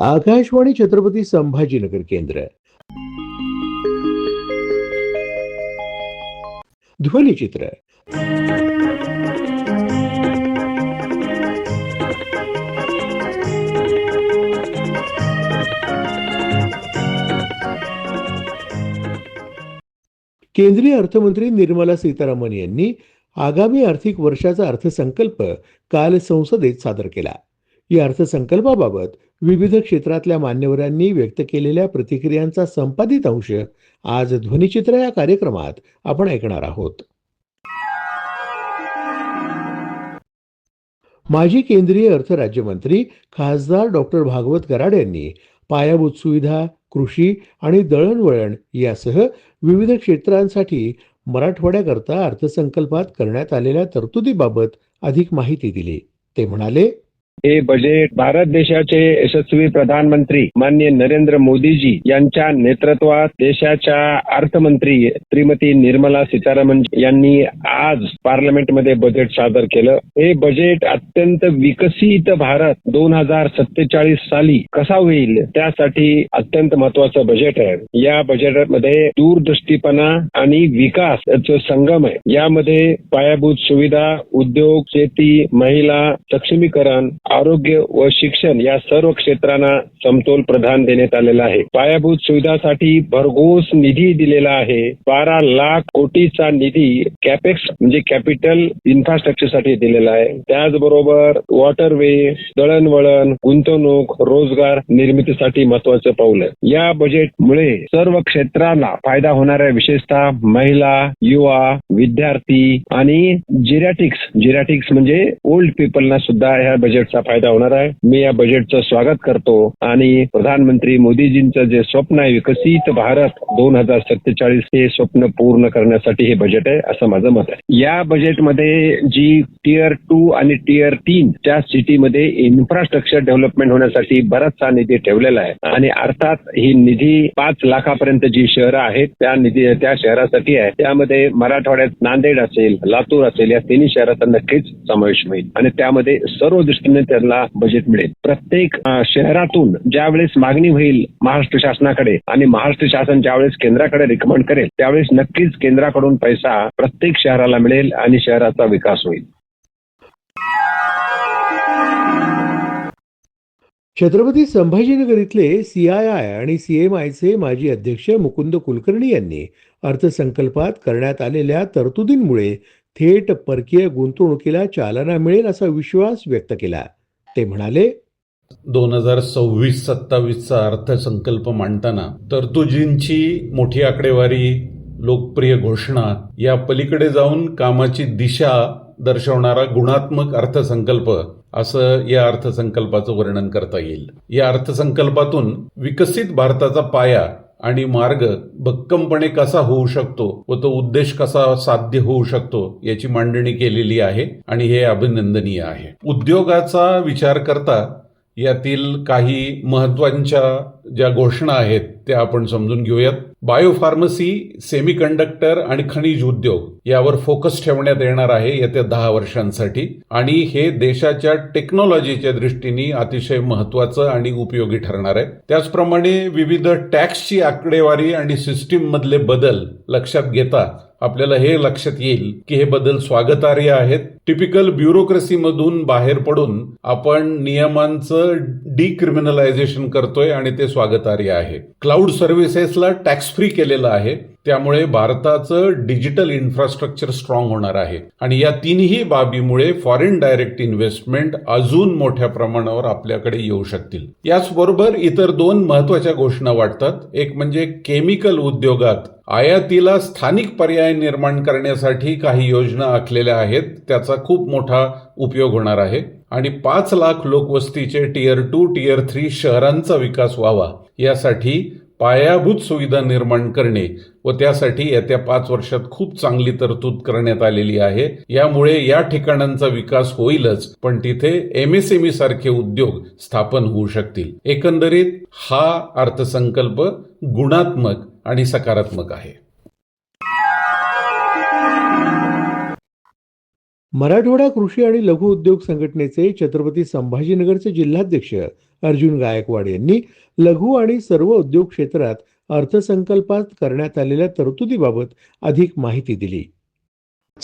आकाशवाणी छत्रपती संभाजीनगर केंद्र. ध्वनिचित्र केंद्रीय अर्थमंत्री निर्मला सीतारामन यांनी आगामी आर्थिक वर्षाचा अर्थसंकल्प काल संसदेत सादर केला. या अर्थसंकल्पाबाबत विविध क्षेत्रातल्या मान्यवरांनी व्यक्त केलेल्या प्रतिक्रियांचा संपादित अंश आज ध्वनिचित्र या कार्यक्रमात आपण ऐकणार आहोत. माजी केंद्रीय अर्थ राज्यमंत्री खासदार डॉक्टर भागवत कराड यांनी पायाभूत सुविधा कृषी आणि दळणवळण यासह विविध क्षेत्रांसाठी मराठवाड्याकरता अर्थसंकल्पात करण्यात आलेल्या तरतुदीबाबत अधिक माहिती दिली. ते म्हणाले हे बजेट भारत देशाचे यशस्वी प्रधानमंत्री मान्य नरेंद्र मोदीजी यांच्या नेतृत्वात देशाच्या अर्थमंत्री श्रीमती निर्मला सीतारामन यांनी आज पार्लमेंटमध्ये बजेट सादर केलं. हे बजेट अत्यंत विकसित भारत दोन हजार सत्तेचाळीस साली कसा होईल त्यासाठी अत्यंत महत्वाचं बजेट आहे. या बजेटमध्ये दूरदृष्टीपणा आणि विकास याचं संगम आहे. यामध्ये पायाभूत सुविधा उद्योग शेती महिला सक्षमीकरण आरोग्य व शिक्षण या सर्व क्षेत्रांना समतोल प्रधान देण्यात आलेला आहे. पायाभूत सुविधासाठी भरघोस निधी दिलेला आहे. बारा लाख कोटीचा निधी कॅपेक्स म्हणजे कॅपिटल इन्फ्रास्ट्रक्चरसाठी दिलेला आहे. त्याचबरोबर वॉटरवे दळणवळण गुंतवणूक रोजगार निर्मितीसाठी महत्वाचं पाऊल आहे. या बजेटमुळे सर्व क्षेत्राला फायदा होणार आहे विशेषतः महिला युवा विद्यार्थी आणि जिरॅटिक्स जिरॅटिक्स म्हणजे ओल्ड पीपलना सुद्धा ह्या बजेटचा फायदा होणार आहे. मी या बजेटचं स्वागत करतो आणि प्रधानमंत्री मोदीजींचं जे स्वप्न आहे विकसित भारत दोन हजार सत्तेचाळीस हे स्वप्न पूर्ण करण्यासाठी हे बजेट आहे असं माझं मत आहे. या बजेटमध्ये जी टिअर टू आणि टिअर तीन त्या सिटीमध्ये इन्फ्रास्ट्रक्चर डेव्हलपमेंट होण्यासाठी बराचसा निधी ठेवलेला आहे. आणि अर्थात ही निधी पाच लाखापर्यंत जी शहरं आहेत त्या निधी त्या शहरासाठी आहे. त्यामध्ये मराठवाड्यात नांदेड असेल लातूर असेल या तिन्ही शहराचा नक्कीच समावेश होईल. आणि त्यामध्ये सर्व दृष्टीने त्यांना बजेट मिळेल. प्रत्येक शहरातून ज्यावेळेस मागणी होईल महाराष्ट्र शासनाकडे आणि महाराष्ट्र शासन ज्यावेळेस केंद्राकडे रिकमेंड करेल त्यावेळेस नक्कीच केंद्राकडून पैसा प्रत्येक शहराला मिळेल आणि शहराचा विकास होईल. छत्रपती संभाजीनगर इथले सीआयआय आणि सीएमआयचे माजी अध्यक्ष मुकुंद कुलकर्णी यांनी अर्थसंकल्पात करण्यात आलेल्या तरतुदींमुळे थेट परकीय गुंतवणुकीला चालना मिळेल असा विश्वास व्यक्त केला. ते म्हणाले दोन हजार सव्वीस सत्तावीसचा अर्थसंकल्प मांडताना तरतुजींची मोठी आकडेवारी लोकप्रिय घोषणा या पलीकडे जाऊन कामाची दिशा दर्शवणारा गुणात्मक अर्थसंकल्प असं या अर्थसंकल्पाचं वर्णन करता येईल. या अर्थसंकल्पातून विकसित भारताचा पाया आणि मार्ग भक्कमपणे कसा होऊ शकतो व तो उद्देश कसा साध्य होऊ शकतो याची मांडणी केलेली आहे आणि हे अभिनंदनीय आहे. उद्योगाचा विचार करता यातील काही महत्त्वाच्या ज्या घोषणा आहेत त्या आपण समजून घेऊयात. बायोफार्मसी सेमीकंडक्टर आणि खनिज उद्योग यावर फोकस ठेवण्यात येणार आहे येत्या दहा वर्षांसाठी. आणि हे देशाच्या टेक्नॉलॉजीच्या दृष्टीने अतिशय महत्वाचं आणि उपयोगी ठरणार आहे. त्याचप्रमाणे विविध टॅक्सची आकडेवारी आणि सिस्टीम मधले बदल लक्षात घेता आपल्याला हे लक्षात येईल की हे बदल स्वागतार्ह आहेत. टिपिकल ब्युरोक्रेसीमधून बाहेर पडून आपण नियमांचं डिक्रिमिनलायझेशन करतोय आणि ते स्वागतार्ह आहे. क्लाउड सर्व्हिसेसला टॅक्स फ्री केलेलं आहे. त्यामुळे भारताचं डिजिटल इन्फ्रास्ट्रक्चर स्ट्रॉंग होणार आहे. आणि या तिन्ही बाबीमुळे फॉरेन डायरेक्ट इन्व्हेस्टमेंट अजून मोठ्या प्रमाणावर आपल्याकडे येऊ शकतील. याचबरोबर इतर दोन महत्त्वाच्या घोषणा वाटतात. एक म्हणजे केमिकल उद्योगात आयातीला स्थानिक पर्याय निर्माण करण्यासाठी काही योजना आखलेल्या आहेत. त्याचा खूप मोठा उपयोग होणार आहे. आणि पाच लाख लोकवस्तीचे टियर टू टियर थ्री शहरांचा विकास व्हावा यासाठी पायाभूत सुविधा निर्माण करणे व त्यासाठी येत्या पाच वर्षात खूप चांगली तरतूद करण्यात आलेली आहे. यामुळे या ठिकाणांचा विकास होईलच पण तिथे एमएसएमई सारखे उद्योग स्थापन होऊ शकतील. एकंदरीत हा अर्थसंकल्प गुणात्मक आणि सकारात्मक आहे. मराठवाडा कृषी आणि लघु उद्योग संघटनेचे छत्रपती संभाजीनगरचे जिल्हाध्यक्ष अर्जुन गायकवाड यांनी लघु आणि सर्व उद्योग क्षेत्रात अर्थसंकल्पात करण्यात आलेल्या तरतुदीबाबत अधिक माहिती दिली.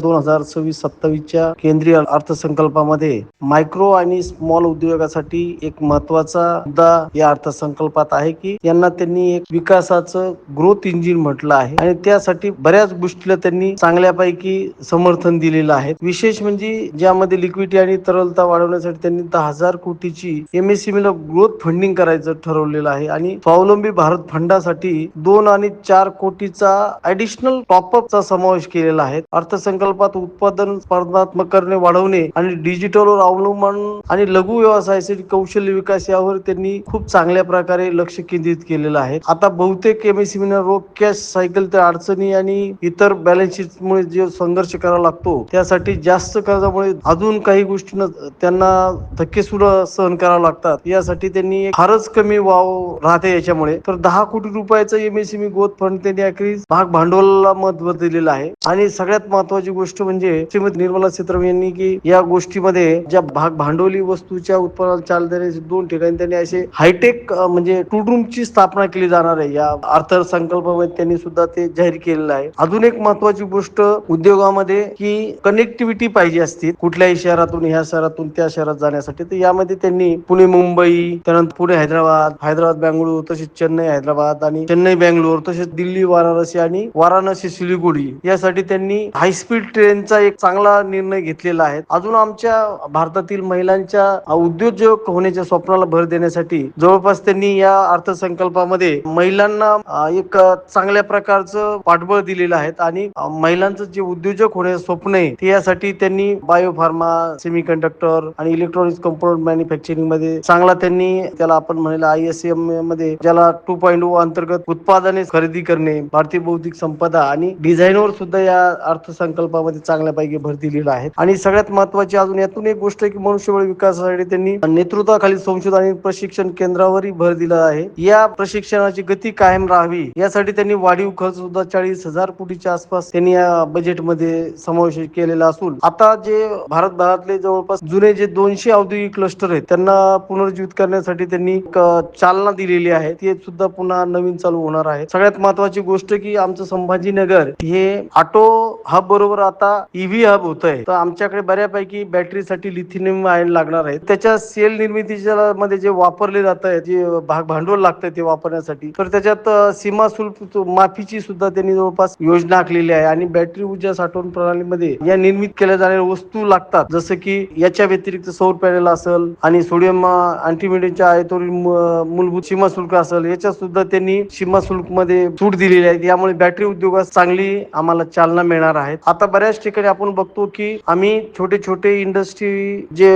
दोन हजार सव्वीस सत्तावीसच्या केंद्रीय अर्थसंकल्पामध्ये मायक्रो आणि स्मॉल उद्योगासाठी एक महत्त्वाचा मुद्दा या अर्थसंकल्पात आहे की यांना त्यांनी एक विकासाचं ग्रोथ इंजिन म्हटलं आहे. आणि त्यासाठी बऱ्याच गोष्टीला त्यांनी चांगल्यापैकी समर्थन दिलेलं आहे. विशेष म्हणजे ज्यामध्ये लिक्विडिटी आणि तरलता वाढवण्यासाठी त्यांनी दहा हजार कोटीची एमएसएमई ला ग्रोथ फंडिंग करायचं ठरवलेलं आहे. आणि स्वावलंबी भारत फंडासाठी दोन आणि चार कोटीचा ऍडिशनल टॉपअपचा समावेश केलेला आहे. अर्थसंकल्प प्रकल्पात उत्पादन स्पर्धात्मक करणे वाढवणे आणि डिजिटलवर अवलंबन आणि लघु व्यवसायासाठी कौशल्य विकास यावर त्यांनी खूप चांगल्या प्रकारे लक्ष केंद्रित केलेलं आहे. आता बहुतेक एमएसएमई रोख कॅश सायकल त्या अडचणी आणि इतर बॅलन्स शीट मुळे जे संघर्ष करावा लागतो त्यासाठी जास्त कर्जामुळे अजून काही गोष्टींना त्यांना धक्के सुद्धा सहन करावे लागतात. यासाठी त्यांनी फारच कमी वाव राहते याच्यामुळे. तर दहा कोटी रुपयाचा एमएसएमई ग्रोथ फंड त्यांनी अखेरीस भाग भांडवलाला महत्त्व दिलेलं आहे. आणि सगळ्यात महत्वाची गोष्ट म्हणजे श्रीमती निर्मला सीतारामन यांनी की या गोष्टीमध्ये ज्या भाग भांडवली वस्तूच्या उत्पादनाला चाल देण्याचे दोन ठिकाणी त्यांनी असे हायटेक म्हणजे टूलरूमची स्थापना केली जाणार आहे. या अर्थसंकल्पामध्ये त्यांनी सुद्धा ते जाहीर केलेलं आहे. अजून एक महत्वाची गोष्ट उद्योगामध्ये की कनेक्टिव्हिटी पाहिजे असते. कुठल्याही शहरातून ह्या शहरातून त्या शहरात जाण्यासाठी. तर यामध्ये त्यांनी पुणे मुंबई त्यानंतर पुणे हैदराबाद हैदराबाद बँगळूर तसेच चेन्नई हैदराबाद आणि चेन्नई बँगलोर तसेच दिल्ली वाराणसी आणि वाराणसी सिलिगुडी यासाठी त्यांनी हाय स्पीड ट्रेनचा एक चांगला निर्णय घेतलेला आहे. अजून आमच्या भारतातील महिलांच्या उद्योजक होण्याच्या स्वप्नाला भर देण्यासाठी जवळपास त्यांनी या अर्थसंकल्पामध्ये महिलांना एक चांगल्या प्रकारचं पाठबळ दिलेलं आहे आणि महिलांचं जे उद्योजक होण्याचं स्वप्न आहे ते यासाठी त्यांनी बायोफार्मा सेमी कंडक्टर आणि इलेक्ट्रॉनिक्स कंपोनंट मॅन्युफॅक्चरिंगमध्ये चांगला त्यांनी त्याला आपण म्हणलं आय एस एममध्ये ज्याला टू पॉईंट oh अंतर्गत उत्पादने खरेदी करणे भारतीय बौद्धिक संपदा आणि डिझाईनवर सुद्धा या अर्थसंकल्प प्रकल्पामध्ये चांगल्यापैकी भर दिलेला आहे. आणि सगळ्यात महत्वाची अजून यातून एक गोष्ट की मनुष्यबळ विकासासाठी त्यांनी नेतृत्वाखाली संशोधन आणि प्रशिक्षण केंद्रावरही भर दिला आहे. या प्रशिक्षणाची गती कायम राहावी यासाठी त्यांनी वाढीव खर्च सुद्धा चाळीस हजार कोटीच्या आसपास त्यांनी या बजेटमध्ये समावेश केलेला असून आता जे भारतभरातले जवळपास जुने जे दोनशे औद्योगिक क्लस्टर आहेत त्यांना पुनर्जीवित करण्यासाठी त्यांनी चालना दिलेली आहे. ते सुद्धा पुन्हा नवीन चालू होणार आहे. सगळ्यात महत्वाची गोष्ट की आमचं संभाजीनगर हे ऑटो हब बरोबर आता ईव्ही हब होत आहे तर आमच्याकडे बऱ्यापैकी बॅटरीसाठी लिथिनियम आयन लागणार आहे. त्याच्या सेल निर्मितीच्या मध्ये जे वापरले जात आहे जे भाग भांडवल लागतं ते वापरण्यासाठी तर त्याच्यात सीमा शुल्क माफीची सुद्धा त्यांनी जवळपास योजना आखलेली आहे. आणि बॅटरी ऊर्जा साठवण प्रणालीमध्ये या निर्मित केल्या जाणाऱ्या वस्तू लागतात. जसं की याच्या व्यतिरिक्त सौर पॅनेल असेल आणि सोडियम अँटीमिडियमच्या आयतोरी मूलभूत सीमा शुल्क असेल याच्यात सुद्धा त्यांनी सीमा शुल्कमध्ये सूट दिलेली आहे. यामुळे बॅटरी उद्योगात चांगली आम्हाला चालना मिळणार आहे. आता बऱ्याच ठिकाणी आपण बघतो की आम्ही छोटे छोटे इंडस्ट्री जे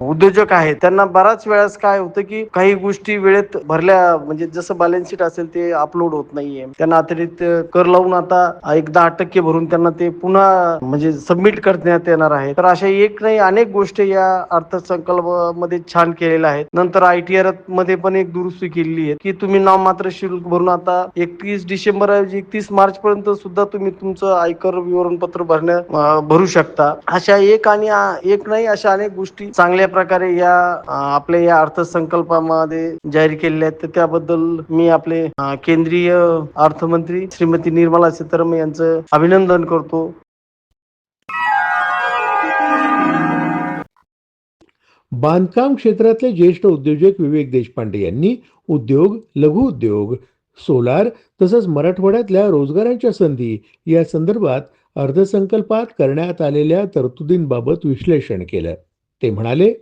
उद्योजक आहेत त्यांना बराच वेळेस काय होतं की काही गोष्टी वेळेत भरल्या म्हणजे जसं बॅलन्स शीट असेल ते अपलोड होत नाहीये. त्यांना अतिरिक्त कर लावून आता एक दहा टक्के भरून त्यांना ते पुन्हा म्हणजे सबमिट करण्यात येणार आहे. तर अशा एक नाही अनेक गोष्टी या अर्थसंकल्पामध्ये छान केलेल्या आहेत. नंतर आयटीआरमध्ये पण एक दुरुस्ती केलेली आहे की तुम्ही नाममात्र शुल्क भरून आता एकतीस डिसेंबर ऐवजी एकतीस मार्च पर्यंत सुद्धा तुम्ही तुमचं आयकर विवरणपत्र भरणं भरू शकता. अशा एक आणि एक नाही अशा अनेक गोष्टी चांगल्या प्रकारे या आपल्या या अर्थसंकल्पामध्ये जाहीर केलेल्या आहेत. तर त्याबद्दल मी आपले केंद्रीय अर्थमंत्री श्रीमती निर्मला सीतारामन यांचं अभिनंदन करतो. बांधकाम क्षेत्रातले ज्येष्ठ उद्योजक विवेक देशपांडे यांनी उद्योग लघु उद्योग सोलार तसंच मराठवाड्यातल्या रोजगारांच्या संधी या संदर्भात अर्थसंकल्पात करण्यात आलेल्या तरतुदींबाबत विश्लेषण केलं. ते म्हणाले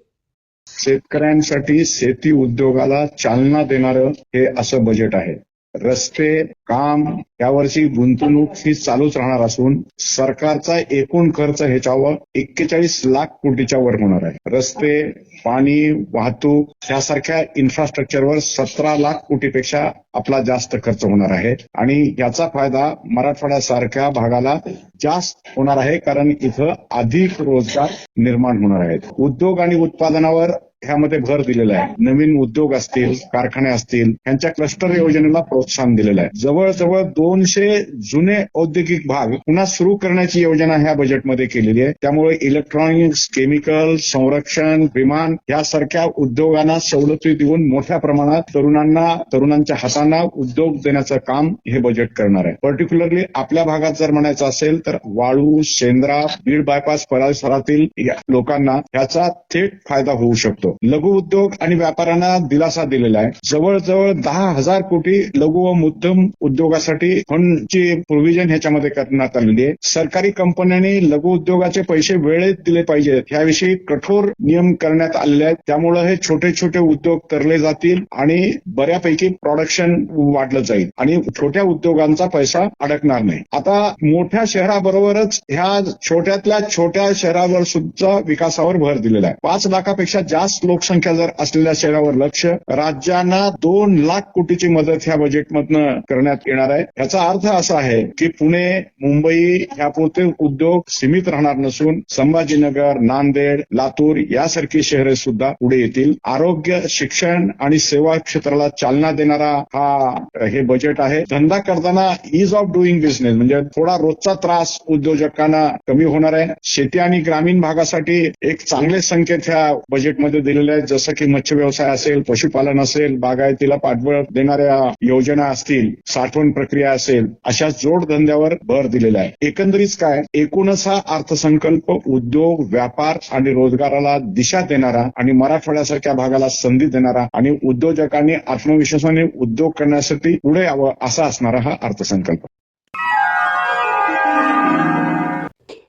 शेतकऱ्यांसाठी शेती उद्योगाला चालना देणारं हे असं बजेट आहे. रस्ते काम यावरची गुंतवणूक ही चालूच राहणार असून सरकारचा एकूण खर्च ह्याच्यावर एक्केचाळीस लाख कोटीच्या वर होणार आहे. रस्ते पाणी वाहतूक यासारख्या इन्फ्रास्ट्रक्चरवर सतरा लाख कोटीपेक्षा आपला जास्त खर्च होणार आहे. आणि याचा फायदा मराठवाड्यासारख्या भागाला जास्त होणार आहे कारण इथं अधिक रोजगार निर्माण होणार आहेत. उद्योग आणि उत्पादनावर ह्यामध्ये भर दिलेला आहे. नवीन उद्योग असतील कारखाने असतील यांच्या क्लस्टर योजनेला प्रोत्साहन दिलेलं आहे. जवळजवळ दोनशे जुने औद्योगिक भाग पुन्हा सुरू करण्याची योजना ह्या बजेटमध्ये केलेली आहे. त्यामुळे इलेक्ट्रॉनिक्स केमिकल संरक्षण विमान यासारख्या उद्योगांना सवलती देऊन मोठ्या प्रमाणात तरुणांना तरुणांच्या हातांना उद्योग देण्याचं काम हे बजेट करणार आहे. पर्टिक्युलरली आपल्या भागात जर म्हणायचं असेल तर वाळू शेंद्रा बीड बायपास परिसरातील या लोकांना याचा थेट फायदा होऊ शकतो. लघु उद्योग आणि व्यापाऱ्यांना दिलासा दिलेला आहे. जवळजवळ दहा हजार कोटी लघु व मध्यम उद्योगासाठी फंडची प्रोव्हिजन ह्याच्यामध्ये करण्यात आलेली आहे. सरकारी कंपन्यांनी लघु उद्योगाचे पैसे वेळेत दिले पाहिजेत. याविषयी कठोर नियम करण्यात आलेले आहेत. त्यामुळे हे छोटे छोटे उद्योग तरले जातील आणि बऱ्यापैकी प्रोडक्शन वाढलं जाईल आणि छोट्या उद्योगांचा पैसा अडकणार नाही. आता मोठ्या शहराबरोबरच ह्या छोट्यातल्या छोट्या शहरावर सुद्धा विकासावर भर दिलेला आहे. पाच लाखापेक्षा जास्त लोकसंख्या जर असलेल्या शहरावर लक्ष राज्यांना दोन लाख कोटीची मदत ह्या बजेटमधनं करण्यात येणार आहे. याचा अर्थ असा आहे की पुणे मुंबई यापुरते उद्योग सीमित राहणार नसून संभाजीनगर नांदेड लातूर यासारखी शहरे सुद्धा पुढे येतील. आरोग्य शिक्षण आणि सेवा क्षेत्राला चालना देणारा हा हे बजेट आहे. धंदा करताना इज ऑफ डुईंग बिझनेस म्हणजे थोडा रोजचा त्रास उद्योजकांना कमी होणार आहे. शेती आणि ग्रामीण भागासाठी एक चांगले संकेत ह्या बजेटमध्ये दिलेले आहेत. जसं की मत्स्य व्यवसाय असेल पशुपालन असेल बागायतीला पाठबळ देणाऱ्या योजना असतील साठवण प्रक्रिया असेल अशा जोडधंद्यावर भर दिलेला आहे. एकंदरीत काय? एकूणच हा अर्थसंकल्प उद्योग व्यापार आणि रोजगाराला दिशा देणारा आणि मराठवाड्यासारख्या भागाला संधी देणारा आणि उद्योजकांनी आत्मविश्वासाने उद्योग करण्यासाठी पुढे यावं असा असणारा हा अर्थसंकल्प.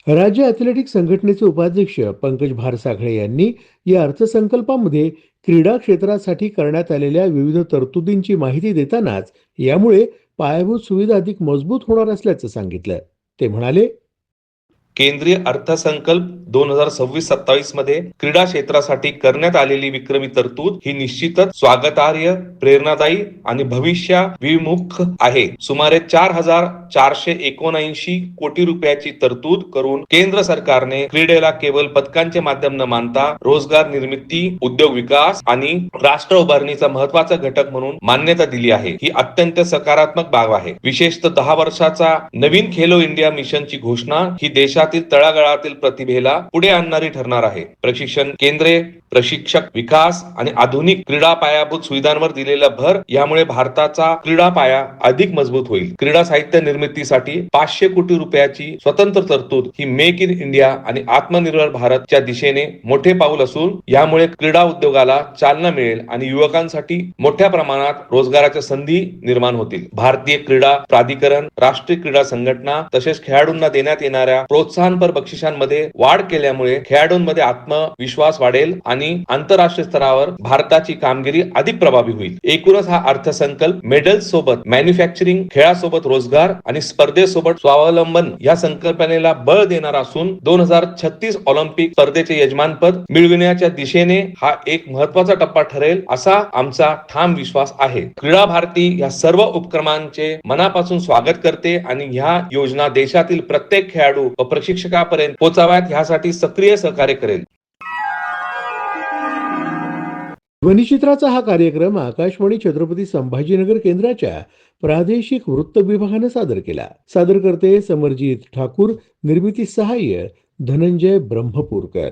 राज्य ॲथलेटिक संघटनेचे उपाध्यक्ष पंकज भारसाखळे यांनी या अर्थसंकल्पामध्ये क्रीडा क्षेत्रासाठी करण्यात आलेल्या विविध तरतुदींची माहिती देतानाच यामुळे पायाभूत सुविधा अधिक मजबूत होणार असल्याचं सांगितलं. ते म्हणाले केंद्रीय अर्थसंकल्प दोन हजार सव्वीस सत्तावीसमध्ये क्रीडा क्षेत्रासाठी करण्यात आलेली विक्रमी तरतूद ही निश्चितच स्वागतार्ह प्रेरणादायी आणि भविष्याभिमुख आहे. सुमारे चार हजार चारशे एकोणऐंशी कोटी रुपयाची तरतूद करून केंद्र सरकारने क्रीडेला केवळ पदकांचे माध्यम न मानता रोजगार निर्मिती उद्योग विकास आणि राष्ट्र उभारणीचा महत्त्वाचा घटक म्हणून मान्यता दिली आहे. ही अत्यंत सकारात्मक बाब आहे. विशेषतः दहा वर्षाचा नवीन खेलो इंडिया मिशनची घोषणा ही देशातील तळागाळातील प्रतिभेला पुढे आणणारी ठरणार आहे. प्रशिक्षण केंद्रे प्रशिक्षक विकास आणि आधुनिक क्रीडा पायाभूत सुविधांवर दिलेला भर यामुळे भारताचा क्रीडा पाया अधिक मजबूत होईल. क्रीडा साहित्य निर्मितीसाठी पाचशे कोटी रुपयाची स्वतंत्र तरतूद ही मेक इन इंडिया आणि आत्मनिर्भर भारतच्या दिशेने मोठे पाऊल असून यामुळे क्रीडा उद्योगाला चालना मिळेल आणि युवकांसाठी मोठ्या प्रमाणात रोजगाराच्या संधी निर्माण होतील. भारतीय क्रीडा प्राधिकरण राष्ट्रीय क्रीडा संघटना तसेच खेळाडूंना देण्यात येणाऱ्या प्रोत्साहन प्रोत्साहनपर बक्षिसांमध्ये वाढ केल्यामुळे खेळाडूंमध्ये आत्मविश्वास वाढेल आणि आंतरराष्ट्रीय स्तरावर भारताची कामगिरी अधिक प्रभावी होईल. एकूणच हा अर्थसंकल्प मेडल्स सोबत मॅन्युफॅक्चरिंग खेळासोबत रोजगार आणि स्पर्धेसोबत स्वावलंबन या संकल्पनेला बळ देणार असून दोन हजार छत्तीस ऑलिम्पिक स्पर्धेचे यजमानपद मिळविण्याच्या दिशेने हा एक महत्त्वाचा टप्पा ठरेल असा आमचा ठाम विश्वास आहे. क्रीडा भारती या सर्व उपक्रमांचे मनापासून स्वागत करते आणि ह्या योजना देशातील प्रत्येक खेळाडू व प्रशिक्षकापर्यंत पोहोचाव्यात ह्यासाठी सक्रिय सहकार्य करेल. ध्वनिचित्राचा हा कार्यक्रम आकाशवाणी छत्रपती संभाजीनगर केंद्राच्या प्रादेशिक वृत्त विभागाने सादर केला. सादर करते ठाकूर निर्मिती सहाय्य धनंजय ब्रह्मपूरकर.